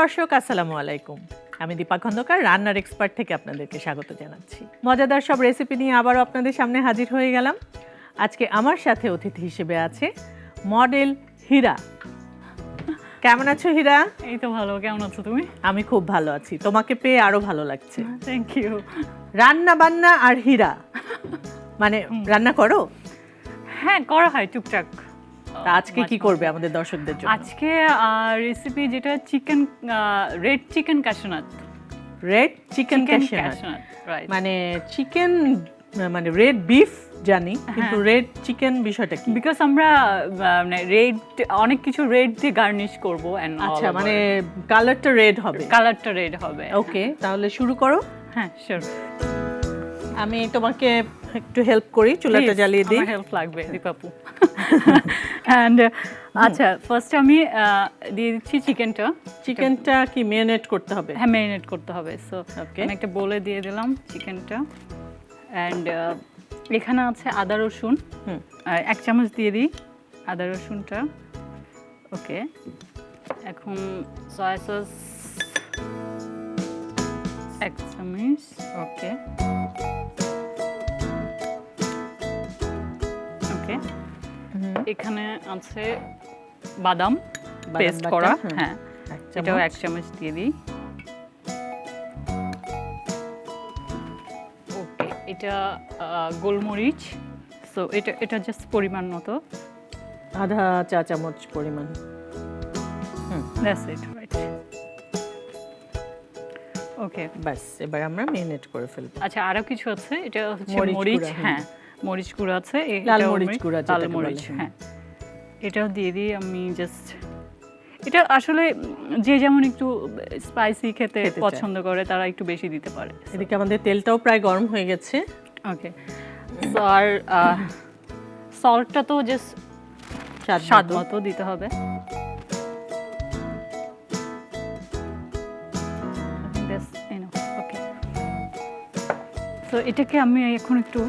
দর্শক আসসালামু আলাইকুম। আমি দীপা খন্দকার রান্নার এক্সপার্ট থেকে আপনাদেরকে স্বাগত জানাচ্ছি। মজাদার সব রেসিপি নিয়ে আবারও আপনাদের সামনে হাজির হয়ে গেলাম। আজকে আমার সাথে অতিথি হিসেবে আছে মডেল হীরা। কেমন আছো হীরা? এই তো ভালো কেমন আছো তুমি? আমি খুব ভালো আছি। তোমাকে পেয়ে আরও ভালো লাগছে। থ্যাংক ইউ রান্না বান্না আর হীরা। মানে রান্না করো? হ্যাঁ করা হয় টুকটাক। তা আজকে কি করবে আমাদের দর্শকদের জন্য? আজকে রেসিপি যেটা chicken red chicken cashew nut red chicken cashew nut মানে চিকেন মানে রেড বিফ জানি কিন্তু হ্যাঁ। রেড চিকেন বিষয়টা কি? বিকজ আমরা মানে রেড অনেক কিছু রেড দিয়ে গার্নিশ করব এন্ড আচ্ছা মানে কালারটা রেড হবে। কালারটা রেড হবে। ওকে তাহলে শুরু করো। হ্যাঁ শিওর আমি তোমাকে একটু হেল্প করি চুলাটা জ্বালিয়ে দিই। হেল্প লাগবে দীপাপু। অ্যান্ড আচ্ছা ফার্স্ট আমি দিয়ে দিচ্ছি চিকেনটা। চিকেনটা কি মেরিনেট করতে হবে? হ্যাঁ ম্যারিনেট করতে হবে। সো. আমি একটা বলে দিয়ে দিলাম চিকেনটা। অ্যান্ড এখানে আছে আদা রসুন। এক চামচ দিয়ে দিই আদা রসুনটা। ওকে এখন সয়া সস এক চামচ। ওকে ওকে এখানে আছে বাদাম পেস্ট করা হ্যাঁ এটাও এক চামচ দিয়ে দিই। ওকে এটা গোলমরিচ সো এটা এটা জাস্ট পরিমাণ মতো। আধা চা চামচ পরিমাণ। দ্যাটস ইট রাইট ওকে ব্যাস এবার আমরা মেরিনেট করে ফেলব। আচ্ছা আরও কিছু আছে? এটা হচ্ছে মরিচ হুম। হ্যাঁ। মরিচ গুঁড়ো আছে লাল মরিচ গুঁড়া লাল মরিচ হ্যাঁ। এটাও দিয়ে দিই আমি জাস্ট এটা আসলে যে যেমন একটু স্পাইসি খেতে পছন্দ করে তারা একটু বেশি দিতে পারে। এদিকে আমাদের তেলটাও প্রায় গরম হয়ে গেছে। ওকে আর সল্টটা তো জাস্ট স্বাদ মতো। দিতে হবে। ওকে তো এটাকে আমি এখন একটু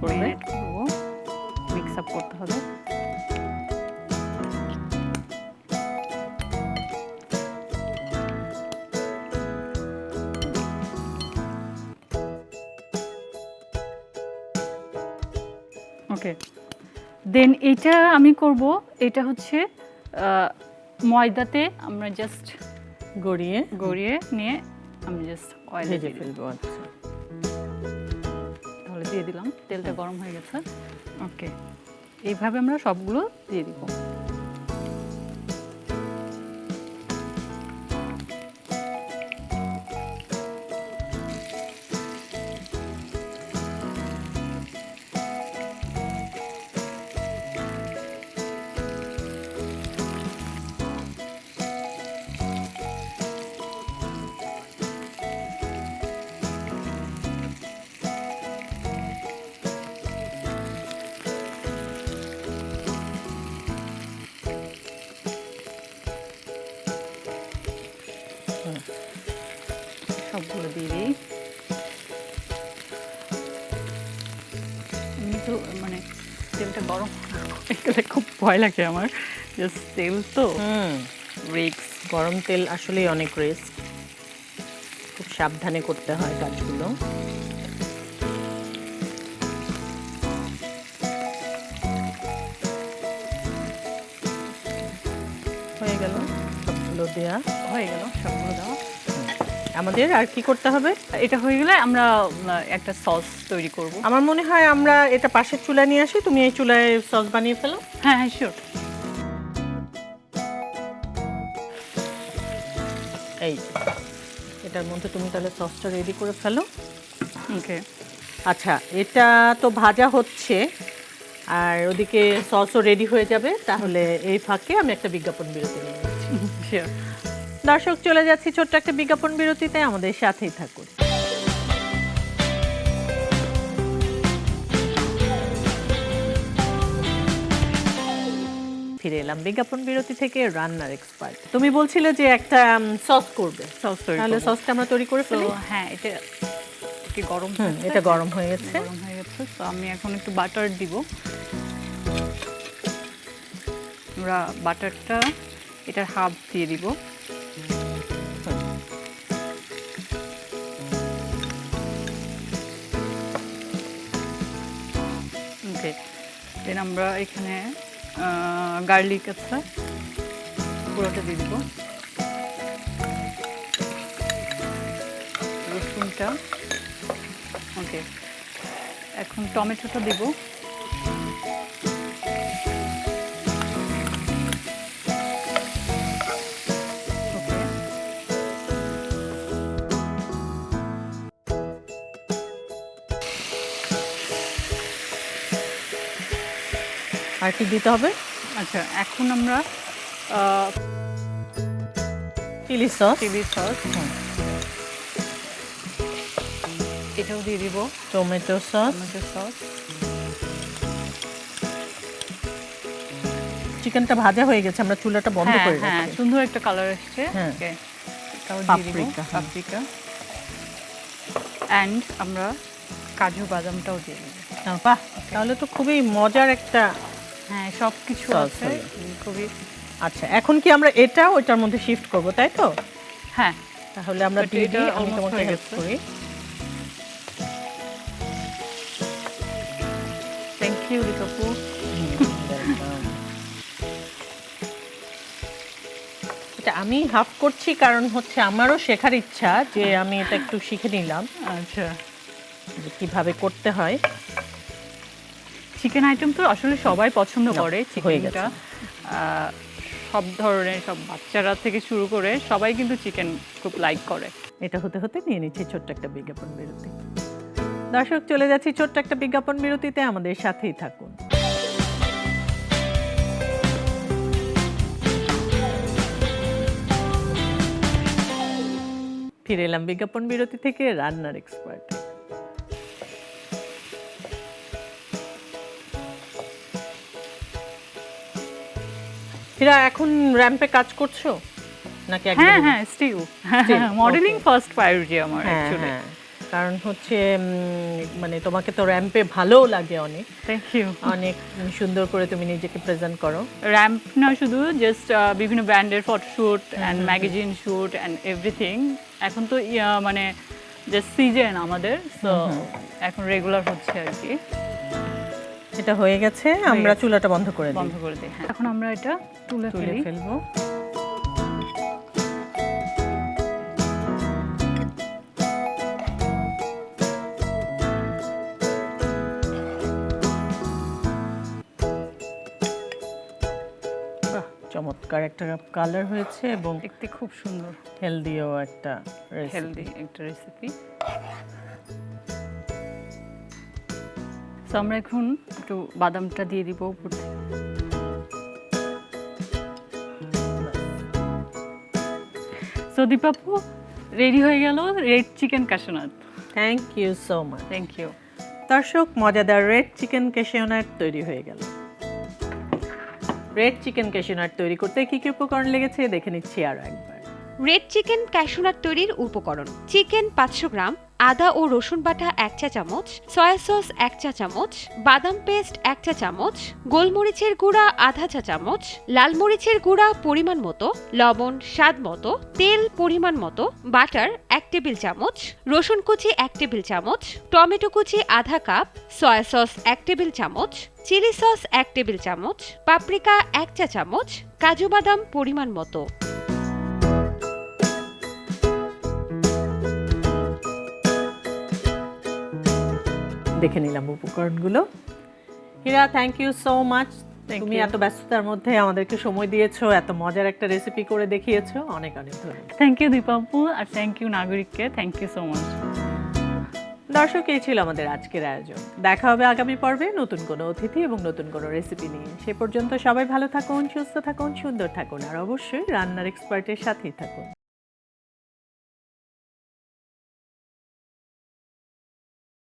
করবে। মেরিনেট মিক্স আপ করতে হবে। ওকে দেন এটা আমি করব এটা হচ্ছে ময়দাতে আমরা জাস্ট গড়িয়ে গড়িয়ে নিয়ে আমি জাস্ট অয়েলে ভেজে ফেলব আচ্ছা। দিয়ে দিলাম তেলটা গরম হয়ে গেছে। ওকে এইভাবে আমরা সবগুলো দিয়ে দিব। সবগুলো দিয়ে দিই। এমনি তো মানে তেলটা গরম হয়ে গেলে খুব ভয় লাগে আমার। জাস্ট তেল তো। হুম। রিক্স গরম তেল আসলেই অনেক রিস্ক খুব সাবধানে করতে হয় কাজগুলো। হয়ে গেল সবগুলো দেয়া। হয়ে গেল সবগুলো দেওয়া। আমাদের আর কি করতে হবে? এটা হয়ে গেলে আমরা একটা সস তৈরি করব। আমার মনে হয় আমরা এটা পাশের চুলা নিয়ে আসি তুমি এই চুলায় সস বানিয়ে ফেলো। হ্যাঁ হ্যাঁ শিওর এই এটার মধ্যে তুমি তাহলে সসটা রেডি করে ফেলো। ওকে আচ্ছা এটা তো ভাজা হচ্ছে আর ওদিকে সসও রেডি হয়ে যাবে তাহলে এই ফাঁকে আমি একটা বিজ্ঞাপন বিরতি নিয়ে নিচ্ছি। শিওর দর্শক চলে যাচ্ছি ছোট্ট একটা বিজ্ঞাপন বিরতিতে। আমাদের সাথেই থাকুন। ফিরে এলাম বিজ্ঞাপন বিরতি থেকে রান্নার এক্সপার্ট তুমি বলছিলে যে একটা সস করবে। সস তৈরি তাহলে সসটা আমরা তৈরি করে তো ফেলি? হ্যাঁ এটা কি গরম এটা গরম হয়ে গেছে। গরম হয়ে গেছে তো আমি এখন একটু বাটার দিব। আমরা বাটারটা এটার হাফ দিয়ে দিব। ওকে দেন আমরা এখানে গার্লিক আছে। পুরোটা দিয়ে দিব। রসুনটা। ওকে এখন টমেটোটা দিব। আর কি দিতে হবে? আচ্ছা এখন আমরা চিলি সস। Chilli sauce. এটাও দিয়ে দিব। Tomato sauce. Tomato sauce. চিকেনটা ভাজা হয়ে গেছে আমরা চুলাটা বন্ধ হ্যাঁ করে হ্যাঁ সুন্দর একটা কালার এসছে। হ্যাঁ। ওকে এটাও দিয়ে দিব পাপরিকা। পাপরিকা অ্যান্ড আমরা কাজু বাদামটাও দিয়ে দিব। বাহ! তাহলে তো খুবই মজার একটা হ্যাঁ সব কিছু আছে। খুবই আচ্ছা এখন কি আমরা এটা ওইটার মধ্যে শিফট করব তাই তো? হ্যাঁ। তাহলে আমরা দিয়ে দিই আমি তোমাকে হেল্প করি। থ্যাংক ইউ রিকাপু এটা আমি হাফ করছি কারণ হচ্ছে আমারও শেখার ইচ্ছা যে আমি এটা একটু শিখে নিলাম। আচ্ছা। কীভাবে করতে হয়। চিকেন আইটেম তো আসলে সবাই পছন্দ করে চিকেনটা সব ধরনের সব বাচ্চারা থেকে শুরু করে সবাই কিন্তু চিকেন খুব লাইক করে। এটা হতে হতে নিয়ে নিচ্ছে ছোট্ট একটা বিজ্ঞাপন বিরতি। দর্শক চলে যাচ্ছি ছোট্ট একটা বিজ্ঞাপন বিরতিতে আমাদের সাথেই থাকুন। ফিরে এলাম বিজ্ঞাপন বিরতি থেকে রান্নার এক্সপার্ট ফিরা এখন র্যাম্পে কাজ করছ? নাকি হ্যাঁ হ্যাঁ স্টিল মডেলিং. ফার্স্ট প্রায়োরিটি আমার অ্যাকচুয়ালি হ্যাঁ কারণ হচ্ছে মানে তোমাকে তো র্যাম্পে ভালোও লাগে অনেক। থ্যাংক ইউ অনেক সুন্দর করে তুমি নিজেকে প্রেজেন্ট করো। র্যাম্প না শুধু জাস্ট বিভিন্ন ব্র্যান্ডের photoshoot and magazine shoot and everything এখন তো মানে জাস্ট সিজন আমাদের তো এখন রেগুলার হচ্ছে আর কি। এটা হয়ে গেছে আমরা চুলাটা বন্ধ করে বন্ধ করে দিই হ্যাঁ। এখন আমরা এটা তুলে তুলে ফেলব। চমৎকার একটা কালার হয়েছে এবং দেখতে খুব সুন্দর। হেলদিও একটা হেলদি একটা রেসিপি তো আমরা এখন একটু বাদামটা দিয়ে দিব উপর থেকে। So, দীপাপু রেডি হয়ে গেল red chicken cashew nut thank you so much thank you দর্শক মজাদার রেড চিকেন ক্যাশিওনাট তৈরি হয়ে গেল। রেড চিকেন ক্যাশিওনাট তৈরি করতে কি কি উপকরণ লেগেছে দেখে নিচ্ছি আরও একবার। রেড চিকেন ক্যাশনাট তৈরির উপকরণ। চিকেন পাঁচশো গ্রাম, আদা ও রসুন বাটা এক চা চামচ, সয়া সস এক চা চামচ, বাদাম পেস্ট এক চা চামচ, গোলমরিচের গুঁড়া আধা চা চামচ, লাল মরিচের গুঁড়া পরিমাণ মতো, লবণ স্বাদ মতো, তেল পরিমাণ মতো, বাটার এক টেবিল চামচ, রসুন কুচি এক টেবিল চামচ, টমেটো কুচি আধা কাপ, সয়া সস এক টেবিল চামচ, চিলি সস এক টেবিল চামচ, পাপরিকা এক চা চামচ, কাজু বাদাম পরিমাণ মতো। দেখে নিলাম উপকরণগুলো। Hira thank you so much তুমি এত ব্যস্ততার মধ্যে আমাদেরকে সময় দিয়েছ এত মজার একটা রেসিপি করে দেখিয়েছো। অনেক অনেক ধন্যবাদ। থ্যাংক ইউ দীপাম্পু আর থ্যাংক ইউ নাগরিককে। থ্যাংক ইউ সো মাচ দর্শক এই ছিল আমাদের আজকের আয়োজন। দেখা হবে আগামী পর্বে নতুন কোনো অতিথি এবং নতুন কোনো রেসিপি নিয়ে। সে পর্যন্ত সবাই ভালো থাকুন সুস্থ থাকুন সুন্দর থাকুন আর অবশ্যই রান্নার এক্সপার্টের সাথেই থাকুন।